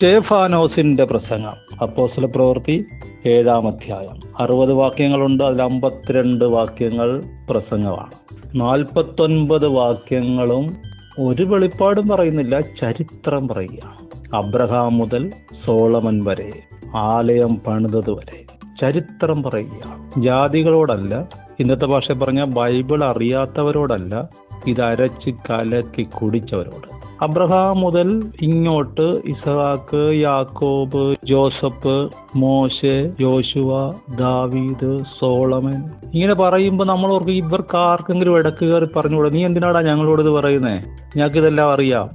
സ്റ്റേഫാനോസിന്റെ പ്രസംഗം അപ്പോസ്തല പ്രവൃത്തി ഏഴാം അധ്യായം. അറുപത് വാക്യങ്ങളുണ്ട് അതിൽ അമ്പത്തിരണ്ട് വാക്യങ്ങൾ പ്രസംഗമാണ്. നാൽപ്പത്തൊൻപത് വാക്യങ്ങളും ഒരു വെളിപ്പാടും പറയുന്നില്ല ചരിത്രം പറയുക അബ്രഹാം മുതൽ സോളമൻ വരെ ആലയം പണിതത് വരെ ചരിത്രം പറയുക ജാതികളോടല്ല ഇന്നത്തെ ഭാഷ പറഞ്ഞ ബൈബിൾ അറിയാത്തവരോടല്ല ഇത് അരച്ച് കലക്കി കുടിച്ചവരോട്. അബ്രഹാം മുതൽ ഇങ്ങോട്ട് ഇസഹാക്ക് യാക്കോബ് ജോസഫ് മോശെ യോശുവ ദാവീദ് സോളമൻ. ഇങ്ങനെ പറയുമ്പോൾ നമ്മൾ ഓർക്കും ഇവർക്ക് ആർക്കെങ്കിലും ഇടയ്ക്ക് കയറി പറഞ്ഞുകൂടെ? നീ എന്തിനാടാ ഞങ്ങളോട് ഇത് പറയുന്നേ? ഞങ്ങൾക്ക് ഇതെല്ലാം അറിയാം.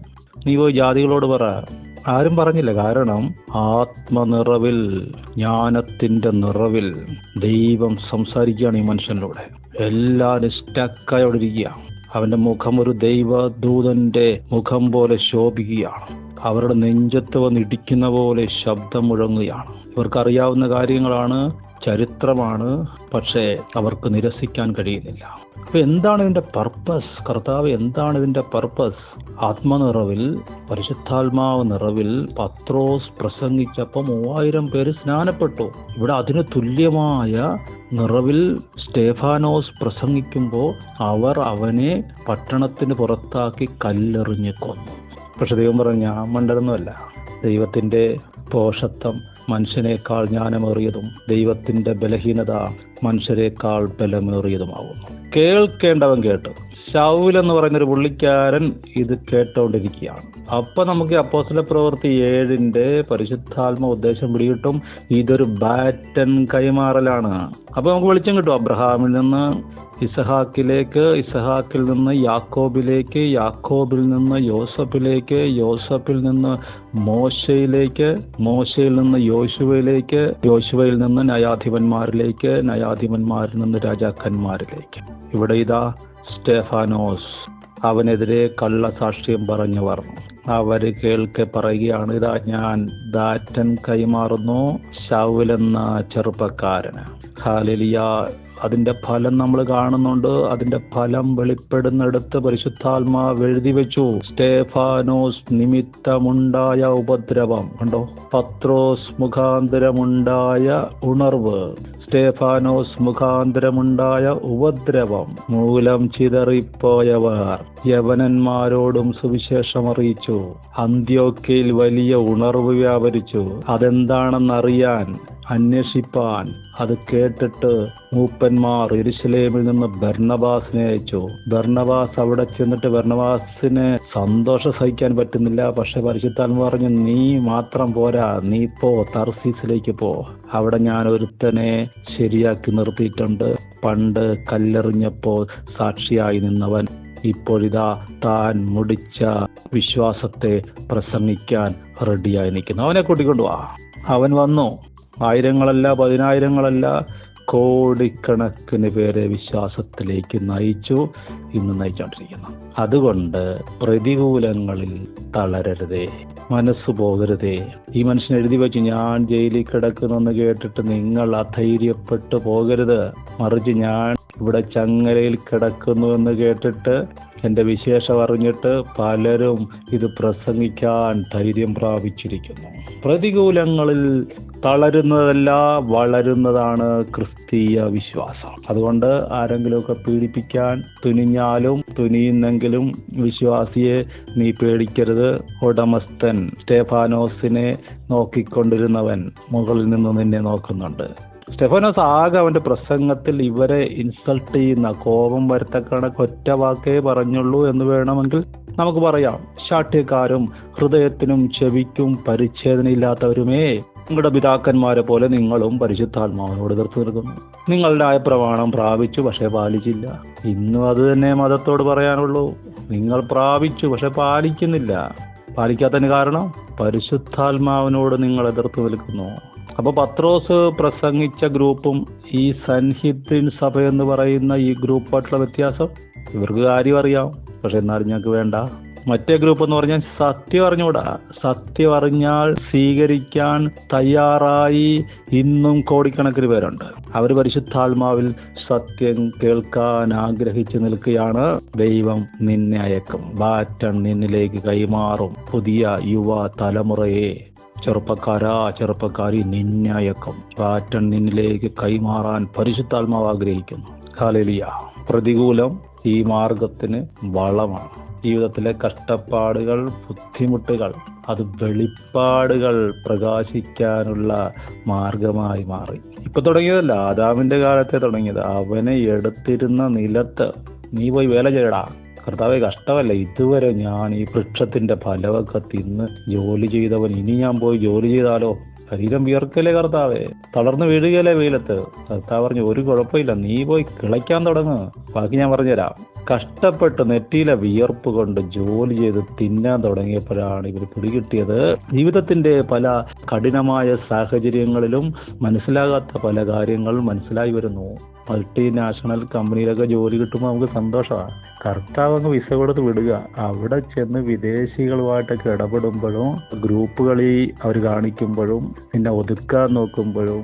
നീ പോയി ജാതികളോട് പറ. ആരും പറഞ്ഞില്ല. കാരണം ആത്മനിറവിൽ ജ്ഞാനത്തിന്റെ നിറവിൽ ദൈവം സംസാരിക്കുകയാണ് ഈ മനുഷ്യനിലൂടെ. എല്ലാവരും സ്റ്റക്കായോടെ ഇരിക്കുക അവന്റെ മുഖം ഒരു ദൈവദൂതന്റെ മുഖം പോലെ ശോഭിക്കുകയാണ്. അവരുടെ നെഞ്ചത്ത് വന്ന് ഇടിക്കുന്ന പോലെ ശബ്ദം മുഴങ്ങുകയാണ്. ഇവർക്കറിയാവുന്ന കാര്യങ്ങളാണ് ചരിത്രമാണ് പക്ഷേ അവർക്ക് നിരസിക്കാൻ കഴിയുന്നില്ല. അപ്പൊ എന്താണ് ഇതിന്റെ പർപ്പസ് കർത്താവ് എന്താണ് ഇതിന്റെ പർപ്പസ് ആത്മനിറവിൽ പരിശുദ്ധാത്മാവ് നിറവിൽ പത്രോസ് പ്രസംഗിച്ചപ്പോൾ മൂവായിരം പേര് സ്നാനപ്പെട്ടു. ഇവിടെ അതിന് തുല്യമായ നിറവിൽ സ്റ്റേഫാനോസ് പ്രസംഗിക്കുമ്പോൾ അവർ അവനെ പട്ടണത്തിന് പുറത്താക്കി കല്ലെറിഞ്ഞു കൊന്നു. പക്ഷെ ദൈവം പറഞ്ഞ ഞാൻ മണ്ടതൊന്നുമല്ല ദൈവത്തിന്റെ പോഷത്വം മനുഷ്യനേക്കാൾ ജ്ഞാനമേറിയതും ദൈവത്തിന്റെ ബലഹീനത മനുഷ്യരെക്കാൾ ബലമേറിയതുമാവുന്നു. കേൾക്കേണ്ടവൻ കേട്ട്. ശൗൽ എന്ന് പറയുന്നൊരു പുള്ളിക്കാരൻ ഇത് കേട്ടോണ്ടിരിക്കുകയാണ്. അപ്പൊ നമുക്ക് അപ്പോസ്തല പ്രവൃത്തി ഏഴിന്റെ പരിശുദ്ധാത്മ ഉദ്ദേശം പിടികിട്ടും. ഇതൊരു ബാറ്റൻ കൈമാറലാണ്. അപ്പൊ നമുക്ക് വെളിച്ചം കിട്ടും. അബ്രഹാമിൽ നിന്ന് ഇസഹാക്കിലേക്ക് ഇസഹാക്കിൽ നിന്ന് യാക്കോബിലേക്ക് യാക്കോബിൽ നിന്ന് യോസഫിലേക്ക് യോസഫിൽ നിന്ന് മോശയിലേക്ക് മോശയിൽ നിന്ന് യോശുവയിലേക്ക് യോശുവയിൽ നിന്ന് നയാധിപന്മാരിലേക്ക് നയാധിപന്മാരിൽ നിന്ന് രാജാക്കന്മാരിലേക്ക്. ഇവിടെ ഇതാ സ്റ്റെഫാനോസ്. അവനെതിരെ കള്ളസാക്ഷ്യം പറഞ്ഞവർ അവർ കേൾക്കെ പറയുകയാണ് ഇതാ ഞാൻ ദാറ്റൻ കൈമാറുന്നു ശൗലെന്ന ചെറുപ്പക്കാരന്. ഹാലിലിയ. അതിന്റെ ഫലം നമ്മൾ കാണുന്നുണ്ട്. അതിന്റെ ഫലം വെളിപ്പെടുന്നിടത്ത് പരിശുദ്ധാത്മാവ് എഴുതി വെച്ചു. സ്റ്റേഫാനോസ് നിമിത്തമുണ്ടായ ഉപദ്രവം. കണ്ടോ? പത്രോസ് മുഖാന്തരമുണ്ടായ ഉണർവ്. സ്റ്റേഫാനോസ് മുഖാന്തരമുണ്ടായ ഉപദ്രവം. മൂലം ചിതറിപ്പോയവർ യവനന്മാരോടും സുവിശേഷം അറിയിച്ചു. അന്ത്യോക്കയിൽ വലിയ ഉണർവ് വ്യാപരിച്ചു. അതെന്താണെന്നറിയാൻ അന്വേഷിപ്പാൻ അത് കേട്ടിട്ട് മൂപ്പന്മാർ ഇരുശലേമിൽ നിന്ന് ബർണബാസിനെ അയച്ചു. ബർണബാസ് അവിടെ ചെന്നിട്ട് ബർണബാസിന് സന്തോഷം സഹിക്കാൻ പറ്റുന്നില്ല. പക്ഷെ പരിശുദ്ധാത്മ പറഞ്ഞു നീ മാത്രം പോരാ. നീ പോ തർസീസിലേക്ക് പോ. അവിടെ ഞാൻ ഒരുത്തനെ ശരിയാക്കി നിർത്തിയിട്ടുണ്ട്. പണ്ട് കല്ലെറിഞ്ഞപ്പോൾ സാക്ഷിയായി നിന്നവൻ ഇപ്പോഴിതാ താൻ മുടിച്ച വിശ്വാസത്തെ പ്രസംഗിക്കാൻ റെഡിയായി നിൽക്കുന്നു. അവനെ കൂട്ടിക്കൊണ്ടുവാ അവൻ വന്നു. ആയിരങ്ങളല്ല പതിനായിരങ്ങളല്ല കോടിക്കണക്കിന് പേരെ വിശ്വാസത്തിലേക്ക് നയിച്ചു. ഇന്ന് നയിച്ചുകൊണ്ടിരിക്കുന്നു അതുകൊണ്ട് പ്രതികൂലങ്ങളിൽ തളരരുതേ മനസ്സ് പോകരുതേ. ഈ മനുഷ്യൻ എഴുതി വെച്ച് ഞാൻ ജയിലിൽ കിടക്കുന്നെന്ന് കേട്ടിട്ട് നിങ്ങൾ അധൈര്യപ്പെട്ടു പോകരുത്. മറിച്ച് ഞാൻ ഇവിടെ ചങ്ങലയിൽ കിടക്കുന്നു എന്ന് കേട്ടിട്ട് എന്റെ വിശേഷം അറിഞ്ഞിട്ട് പലരും ഇത് പ്രസംഗിക്കാൻ ധൈര്യം പ്രാപിച്ചിരിക്കുന്നു. പ്രതികൂലങ്ങളിൽ തളരുന്നതല്ല വളരുന്നതാണ് ക്രിസ്തീയ വിശ്വാസം. അതുകൊണ്ട് ആരെങ്കിലുമൊക്കെ പീഡിപ്പിക്കാൻ തുനിഞ്ഞാലും തുനിയുന്നെങ്കിലും വിശ്വാസിയെ നീ പേടിക്കരുത്. ഉടമസ്ഥൻ സ്റ്റെഫാനോസിനെ നോക്കിക്കൊണ്ടിരുന്നവൻ മുകളിൽ നിന്ന് നിന്നെ നോക്കുന്നുണ്ട്. സ്റ്റെഫാനോസ് ആകെ അവന്റെ പ്രസംഗത്തിൽ ഇവരെ ഇൻസൾട്ട് ചെയ്യുന്ന കോപം വരത്തക്കണക്ക് ഒറ്റ വാക്കേ പറഞ്ഞുള്ളൂ എന്ന് വേണമെങ്കിൽ നമുക്ക് പറയാം. ശാഠ്യക്കാരും ഹൃദയത്തിനും ചെവിക്കും പരിച്ഛേദനയില്ലാത്തവരുമേ. നിങ്ങളുടെ പിതാക്കന്മാരെ പോലെ നിങ്ങളും പരിശുദ്ധാത്മാവിനോട് എതിർത്ത് നിൽക്കുന്നു. നിങ്ങളുടെ ആയ പ്രമാണം പ്രാപിച്ചു പക്ഷെ പാലിച്ചില്ല. ഇന്നും അത് തന്നെ മതത്തോട് പറയാനുള്ളൂ. നിങ്ങൾ പ്രാപിച്ചു പക്ഷെ പാലിക്കുന്നില്ല. പാലിക്കാത്തതിന് കാരണം പരിശുദ്ധാത്മാവിനോട് നിങ്ങൾ എതിർത്ത് നിൽക്കുന്നു. അപ്പോൾ പത്രോസ് പ്രസംഗിച്ച ഗ്രൂപ്പും ഈ സൻഹിദ്രിൻ സഭ എന്ന് പറയുന്ന ഈ ഗ്രൂപ്പായിട്ടുള്ള വ്യത്യാസം. ഇവർക്ക് കാര്യം അറിയാം. പക്ഷെ എന്നാലും ഞങ്ങൾക്ക് വേണ്ട. മറ്റേ ഗ്രൂപ്പ് എന്ന് പറഞ്ഞാൽ സത്യം അറിഞ്ഞൂടാ. സത്യം അറിഞ്ഞാൽ സ്വീകരിക്കാൻ തയ്യാറായി ഇന്നും കോടിക്കണക്കിന് പേരുണ്ട്. അവർ പരിശുദ്ധാത്മാവിൽ സത്യം കേൾക്കാൻ ആഗ്രഹിച്ചു നിൽക്കുകയാണ്. ദൈവം നിന്നെ അയക്കും. ബാറ്റൺ നിന്നിലേക്ക് കൈമാറും. പുതിയ യുവ തലമുറയെ ചെറുപ്പക്കാരാ ചെറുപ്പക്കാരി നിന്നയക്കം പാറ്റൺ നിന്നിലേക്ക് കൈമാറാൻ പരിശുദ്ധാത്മാവ് ആഗ്രഹിക്കുന്നു. കാലലിയ പ്രതികൂലം ഈ മാർഗത്തിന് വളമാണ്. ജീവിതത്തിലെ കഷ്ടപ്പാടുകൾ ബുദ്ധിമുട്ടുകൾ അത് വെളിപ്പാടുകൾ പ്രകാശിക്കാനുള്ള മാർഗമായി മാറി. ഇപ്പൊ തുടങ്ങിയതല്ല ആദാമിന്റെ കാലത്തെ തുടങ്ങിയത്. അവനെ എടുത്തിരുന്ന നിലത്ത് നീ പോയി വേല ചെയ്യടാ. കർത്താവെ കഷ്ടമല്ല. ഇതുവരെ ഞാൻ ഈ വൃക്ഷത്തിന്റെ ഫലമൊക്കെ തിന്ന് ജോലി ചെയ്തവൻ. ഇനി ഞാൻ പോയി ജോലി ചെയ്താലോ? ശരീരം വിയർക്കല്ലേ കർത്താവേ? തളർന്നു വീഴുകയല്ലേ വെയിലത്ത്? കർത്താവ് പറഞ്ഞു ഒരു കുഴപ്പമില്ല നീ പോയി കിളയ്ക്കാൻ തുടങ്ങ്. ബാക്കി ഞാൻ പറഞ്ഞുതരാം. കഷ്ടപ്പെട്ട് നെറ്റിയിലെ വിയർപ്പ് കൊണ്ട് ജോലി ചെയ്ത് തിന്നാൻ തുടങ്ങിയപ്പോഴാണ് ഇവർ പിടികിട്ടിയത്. ജീവിതത്തിന്റെ പല കഠിനമായ സാഹചര്യങ്ങളിലും മനസ്സിലാകാത്ത പല കാര്യങ്ങൾ മനസ്സിലായി വരുന്നു. മൾട്ടിനാഷണൽ കമ്പനിയിലൊക്കെ ജോലി കിട്ടുമ്പോൾ നമുക്ക് സന്തോഷമാണ്. കർത്താവ് അങ്ങ് വിസ കൊടുത്ത് വിടുക. അവിടെ ചെന്ന് വിദേശികളുമായിട്ടൊക്കെ ഇടപെടുമ്പോഴും ഗ്രൂപ്പുകളിൽ അവർ കാണിക്കുമ്പോഴും പിന്നെ ഒതുക്കാൻ നോക്കുമ്പോഴും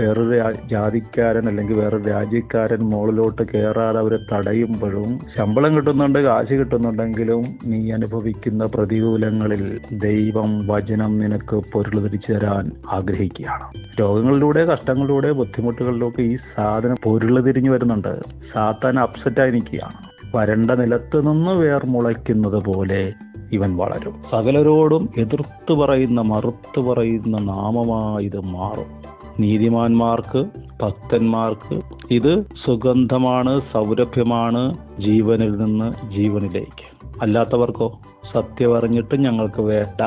വേറൊരു ജാതിക്കാരൻ അല്ലെങ്കിൽ വേറൊരു രാജ്യക്കാരൻ മുകളിലോട്ട് കയറാതെ അവരെ തടയുമ്പോഴും ശമ്പളം കിട്ടുന്നുണ്ട് കാശ് കിട്ടുന്നുണ്ടെങ്കിലും നീ അനുഭവിക്കുന്ന പ്രതികൂലങ്ങളിൽ ദൈവം വചനം നിനക്ക് പൊരുൾ തിരിച്ചു തരാൻ ആഗ്രഹിക്കുകയാണ്. രോഗങ്ങളിലൂടെ കഷ്ടങ്ങളിലൂടെ ബുദ്ധിമുട്ടുകളിലൂടെ ഈ സാധനം പൊരുൾ തിരിഞ്ഞു വരുന്നുണ്ട്. സാത്താൻ അപ്സെറ്റായി നിൽക്കുകയാണ് വരണ്ട നിലത്ത് നിന്ന് വേർ മുളയ്ക്കുന്നത് പോലെ ഇവൻ വളരും. സകലരോടും എതിർത്ത് പറയുന്ന മറുത്ത് പറയുന്ന ഇത് മാറും. നീതിമാന്മാർക്ക് ഭക്തന്മാർക്ക് ഇത് സുഗന്ധമാണ് സൗരഭ്യമാണ് ജീവനിൽ നിന്ന് ജീവനിലേക്ക്. അല്ലാത്തവർക്കോ സത്യം അറിഞ്ഞിട്ട് ഞങ്ങൾക്ക് വേണ്ട.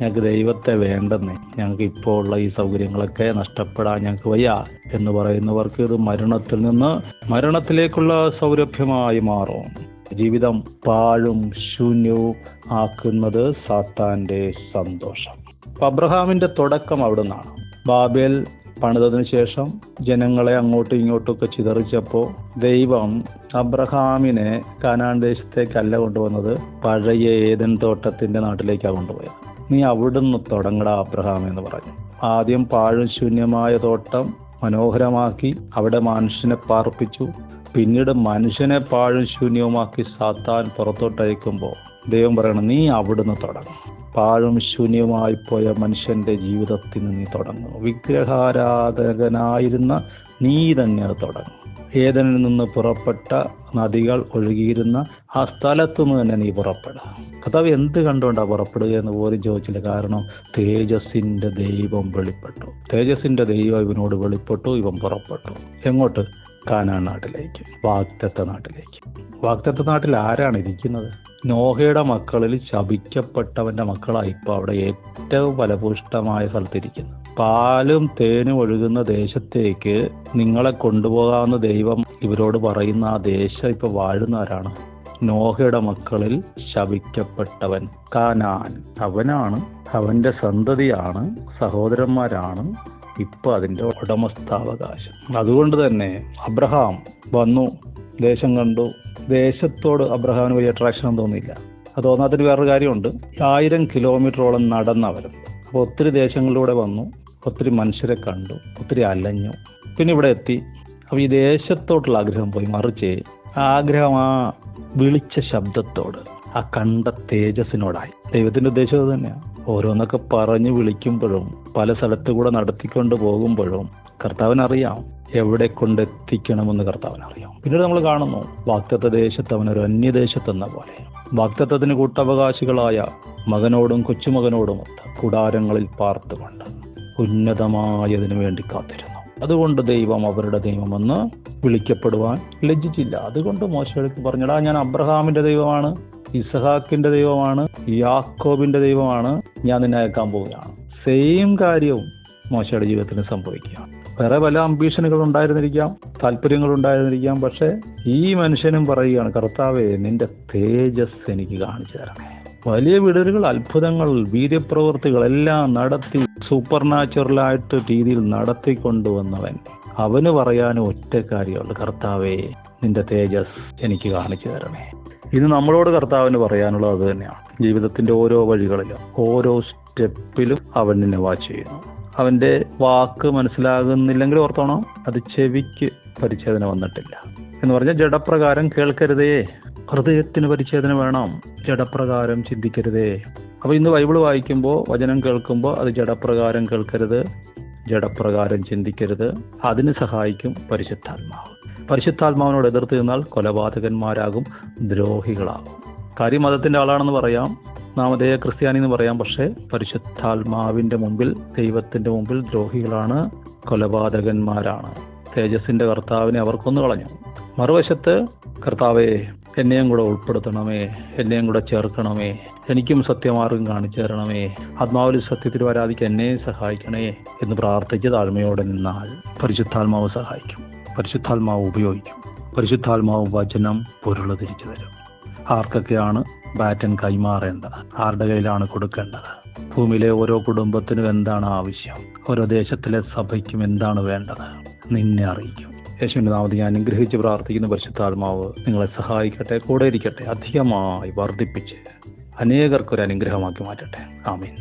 ഞങ്ങൾക്ക് ദൈവത്തെ വേണ്ടെന്നേ. ഞങ്ങൾക്ക് ഇപ്പോൾ ഉള്ള ഈ സൗകര്യങ്ങളൊക്കെ നഷ്ടപ്പെടാൻ ഞങ്ങൾക്ക് വയ്യ എന്ന് പറയുന്നവർക്ക് ഇത് മരണത്തിൽ നിന്ന് മരണത്തിലേക്കുള്ള സൗരഭ്യമായി മാറും. ജീവിതം പാഴും ശൂന്യവും ആക്കുന്നത് സാത്താന്റെ സന്തോഷം അബ്രഹാമിന്റെ തുടക്കം അവിടെ നിന്നാണ് ബാബേൽ പണിതതിനു ശേഷം ജനങ്ങളെ അങ്ങോട്ടും ഇങ്ങോട്ടും ഒക്കെ ചിതറിച്ചപ്പോൾ ദൈവം അബ്രഹാമിനെ കാനാൻ ദേശത്തേക്കല്ല കൊണ്ടുവന്നത്. പഴയ ഏതൻ തോട്ടത്തിന്റെ നാട്ടിലേക്കാണ് കൊണ്ടുപോയത്. നീ അവിടുന്ന് തുടങ്ങടാ അബ്രഹാം എന്ന് പറഞ്ഞു. ആദ്യം പാഴും ശൂന്യമായ തോട്ടം മനോഹരമാക്കി അവിടെ മനുഷ്യനെ പാർപ്പിച്ചു. പിന്നീട് മനുഷ്യനെ പാഴും ശൂന്യവുമാക്കി സാത്താൻ പുറത്തോട്ടയക്കുമ്പോൾ ദൈവം പറയണം നീ അവിടുന്ന് തുടങ്ങും. പാഴും ശൂന്യമായി പോയ ജീവിതത്തിൽ നിന്ന് നീ തുടങ്ങും വിഗ്രഹാരാധകനായിരുന്ന നീ തന്നെ അത് തുടങ്ങും. ഏതനിൽ നിന്ന് പുറപ്പെട്ട നദികൾ ഒഴുകിയിരുന്ന ആ സ്ഥലത്തു നിന്ന് തന്നെ നീ പുറപ്പെടുക കഥാവ് എന്ത് കണ്ടുകൊണ്ടാണ് പുറപ്പെടുക എന്ന് പോലും ചോദിച്ചില്ല. കാരണം തേജസ്സിന്റെ ദൈവം വെളിപ്പെട്ടു. തേജസ്സിന്റെ ദൈവം ഇവനോട് വെളിപ്പെട്ടു ഇവൻ പുറപ്പെട്ടു. എങ്ങോട്ട്? കാനാൻ നാട്ടിലേക്ക് വാഗ്ദത്ത നാട്ടിലേക്ക്. വാഗ്ദത്ത നാട്ടിൽ ആരാണ് ഇരിക്കുന്നത്? നോഹയുടെ മക്കളിൽ ശപിക്കപ്പെട്ടവന്റെ മക്കളാണ് ഇപ്പോൾ അവിടെ ഏറ്റവും ഫലഭൂഷ്ടമായ സ്ഥലത്തിരിക്കുന്നത് പാലും തേനും ഒഴുകുന്ന ദേശത്തേക്ക് നിങ്ങളെ കൊണ്ടുപോകാവുന്ന ദൈവം ഇവരോട് പറയുന്ന ആ ദേശം ഇപ്പൊ വാഴുന്നവരാണ്. നോഹയുടെ മക്കളിൽ ശപിക്കപ്പെട്ടവൻ കാനാൻ. അവനാണ് അവന്റെ സന്തതിയാണ് സഹോദരന്മാരാണ് ഇപ്പൊ അതിന്റെ ഉടമസ്ഥാവകാശം. അതുകൊണ്ട് തന്നെ അബ്രഹാം വന്നു ദേശം കണ്ടു. ദേശത്തോട് അബ്രഹാമിന് വലിയ അട്രാക്ഷൻ തോന്നിയില്ല അത് തോന്നാത്തൊരു വേറൊരു കാര്യമുണ്ട്. ആയിരം കിലോമീറ്ററോളം നടന്നവരും അപ്പോൾ ഒത്തിരി ദേശങ്ങളിലൂടെ വന്നു ഒത്തിരി മനുഷ്യരെ കണ്ടു ഒത്തിരി അലഞ്ഞു. പിന്നെ ഇവിടെ എത്തി. അപ്പോൾ ഈ ദേശത്തോട്ടുള്ള ആഗ്രഹം പോയി. മറിച്ച് ആഗ്രഹം ആ വിളിച്ച ശബ്ദത്തോട് ആ കണ്ട തേജസ്സിനോടായി. ദൈവത്തിന്റെ ഉദ്ദേശം അത് തന്നെയാണ് ഓരോന്നൊക്കെ പറഞ്ഞ് വിളിക്കുമ്പോഴും പല സ്ഥലത്തു കൂടെ നടത്തിക്കൊണ്ട് പോകുമ്പോഴും കർത്താവിനറിയാം എവിടെ കൊണ്ടെത്തിക്കണമെന്ന് കർത്താവിനറിയാം. പിന്നീട് നമ്മൾ കാണുന്നു വാക്തത്വ ദേശത്ത് അവൻ ഒരു അന്യദേശത്തെന്ന പോലെ. വാക്തത്വത്തിന് കൂട്ടവകാശികളായ മകനോടും കൊച്ചുമകനോടും കൂടാരങ്ങളിൽ പാർത്തുകൊണ്ട് ഉന്നതമായതിനു വേണ്ടി കാത്തിരുന്നു. അതുകൊണ്ട് ദൈവം അവരുടെ ദൈവമെന്ന് വിളിക്കപ്പെടുവാൻ ലജ്ജിച്ചില്ല. അതുകൊണ്ട് മോശമെടുത്ത് പറഞ്ഞടാ ഞാൻ അബ്രഹാമിന്റെ ദൈവമാണ് ഇസഹാക്കിന്റെ ദൈവമാണ് യാക്കോബിന്റെ ദൈവമാണ് ഞാൻ നിന്നെ അയക്കാൻ പോവുകയാണ്. സെയിം കാര്യവും മോശയുടെ ജീവിതത്തിന് സംഭവിക്കുക വേറെ പല അംബീഷനുകൾ ഉണ്ടായിരുന്നിരിക്കാം താല്പര്യങ്ങൾ ഉണ്ടായിരുന്നിരിക്കാം പക്ഷെ ഈ മനുഷ്യനും പറയുകയാണ് കർത്താവെ നിന്റെ തേജസ് എനിക്ക് കാണിച്ചു തരണേ വലിയ വിടരുകൾ അത്ഭുതങ്ങൾ വീര്യപ്രവൃത്തികൾ എല്ലാം നടത്തി സൂപ്പർ നാച്ചുറലായിട്ട് രീതിയിൽ നടത്തിക്കൊണ്ടുവന്നവൻ. അവന് പറയാനും ഒറ്റ കാര്യമുള്ളൂ കർത്താവേ നിന്റെ തേജസ് എനിക്ക് കാണിച്ചു തരണേ ഇത് നമ്മളോട് കർത്താവിന് പറയാനുള്ളത് അത് തന്നെയാണ്. ജീവിതത്തിന്റെ ഓരോ വഴികളിലും ഓരോ സ്റ്റെപ്പിലും അവൻ നിന്നെ വാച്ച് ചെയ്യുന്നു. അവന്റെ വാക്ക് മനസ്സിലാകുന്നില്ലെങ്കിൽ ഓർത്തോണം അത് ചെവിക്ക് പരിച്ഛേദന വന്നിട്ടില്ല. എന്ന് പറഞ്ഞാൽ ജഡപ്രകാരം കേൾക്കരുതേ. ഹൃദയത്തിന് പരിച്ഛേദന വേണം. ജഡപ്രകാരം ചിന്തിക്കരുതേ. അപ്പോൾ ഇന്ന് ബൈബിൾ വായിക്കുമ്പോൾ വചനം കേൾക്കുമ്പോൾ അത് ജഡപ്രകാരം കേൾക്കരുത് ജഡപ്രകാരം ചിന്തിക്കരുത്. അതിന് സഹായിക്കും പരിശുദ്ധാത്മാവ്. പരിശുദ്ധാത്മാവിനോട് എതിർത്ത് നിന്നാൽ കൊലപാതകന്മാരാകും ദ്രോഹികളാകും. കാര്യം മതത്തിന്റെ ആളാണെന്ന് പറയാം നാമധേയ ക്രിസ്ത്യാനി എന്ന് പറയാം പക്ഷേ പരിശുദ്ധാത്മാവിന്റെ മുമ്പിൽ ദൈവത്തിന്റെ മുമ്പിൽ ദ്രോഹികളാണ് കൊലപാതകന്മാരാണ്. തേജസ്സിന്റെ കർത്താവിനെ അവർ കളഞ്ഞു. മറുവശത്ത് കർത്താവെ എന്നെയും കൂടെ ഉൾപ്പെടുത്തണമേ എന്നെയും കൂടെ ചേർക്കണമേ എനിക്കും സത്യമാർഗം കാണിച്ചു തരണമേ ആത്മാവിൽ സത്യത്തിൽ വരാതിക്ക് എന്നെ സഹായിക്കണേ എന്ന് പ്രാർത്ഥിച്ച് താഴ്മയോടെ നിന്നാൽ പരിശുദ്ധാത്മാവ് സഹായിക്കും. പരിശുദ്ധാത്മാവ് ഉപയോഗിക്കും പരിശുദ്ധാത്മാവ് വചനം പൊരുള തിരിച്ചു തരും. ആർക്കൊക്കെയാണ് ബാറ്റൻ കൈമാറേണ്ടത് ആരുടെ കയ്യിലാണ് കൊടുക്കേണ്ടത്? ഭൂമിയിലെ ഓരോ കുടുംബത്തിനും എന്താണ് ആവശ്യം? ഓരോ ദേശത്തിലെ സഭയ്ക്കും എന്താണ് വേണ്ടത്? നിന്നെ അറിയിക്കും. യേശുവിന്റെ നാമത്തിൽ ഞാൻ അനുഗ്രഹിച്ച് പ്രാർത്ഥിക്കുന്ന പരിശുദ്ധാത്മാവ് നിങ്ങളെ സഹായിക്കട്ടെ കൂടെ ഇരിക്കട്ടെ അധികമായി വർദ്ധിപ്പിച്ച് അനേകർക്കൊരു അനുഗ്രഹമാക്കി മാറ്റട്ടെ. ആമീൻ.